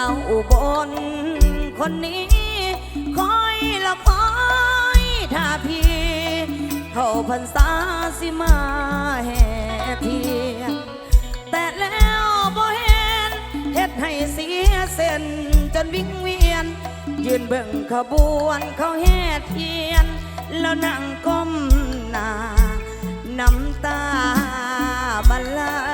าวสาวอุบลคนนี้ คอยละคอยถ้าพี่ เข้าพรรษาสิมาแห่เทียนแต่แล้วบ่เห็นเฮ็ดให้เสียเส้นจนวิ่งเวียน ยืนเบิ่งขบวนเขาแห่เทียน แล้วนั่งก้มหน้าน้ำตาบรรลัย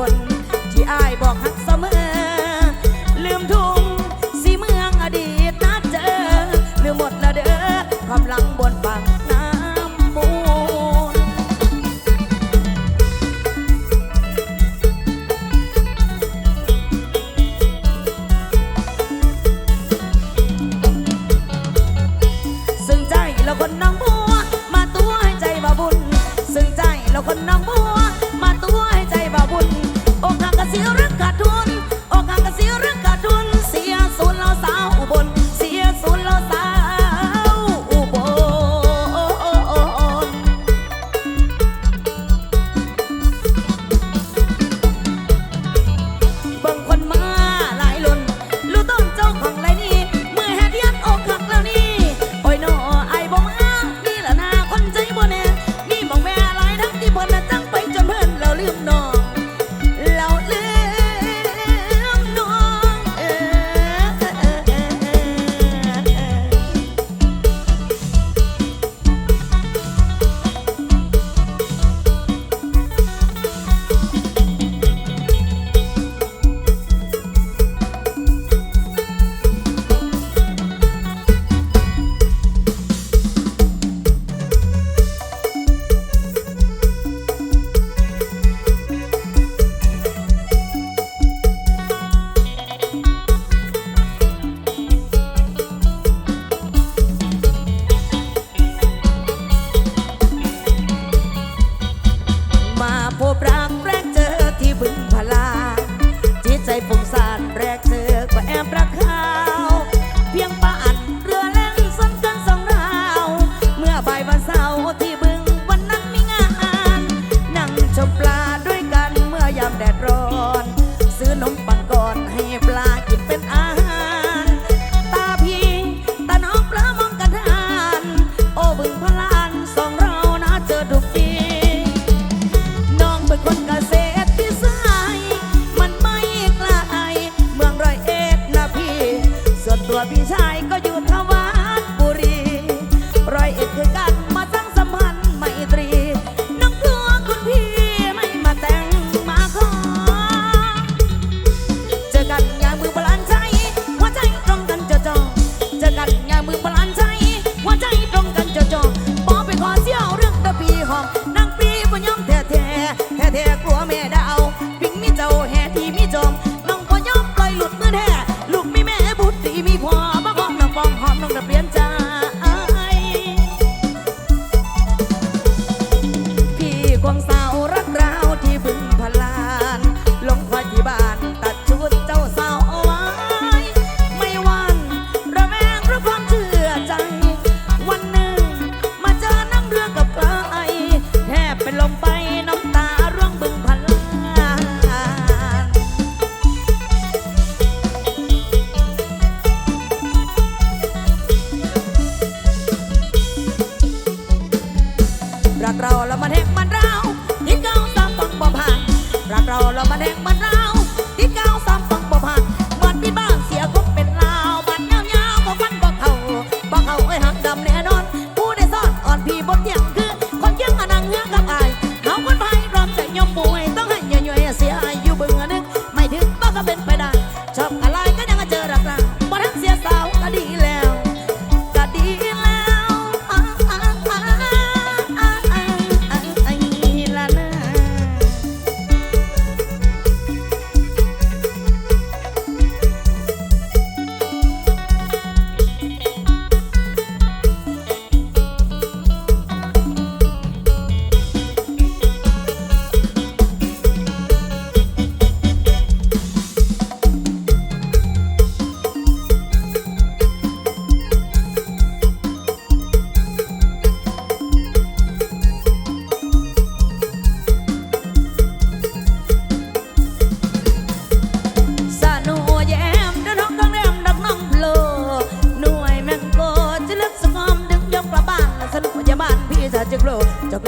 คนที่อายบอกหัก I'll be pisar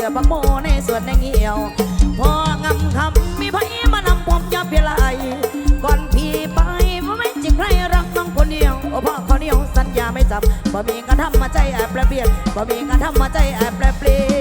ดือบักโมในส่วนในเงี้ยวพองำคำมีไพ่มานำผมจะเพลียก่อนพี่ไปว่าไม่จริงใครรักน้องคนเดียวโอ้พ่อคนเดียวสัญญาไม่จำบ่มีกระทำมาใจแอบแปรเปลี่ยนบ่มีกระทำมาใจแอบแปรเปลี่ยน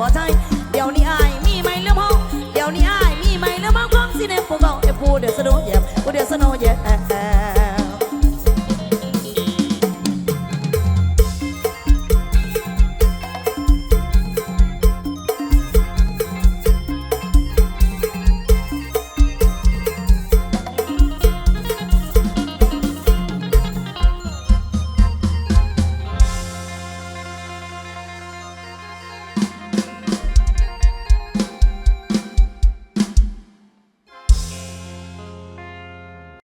我在。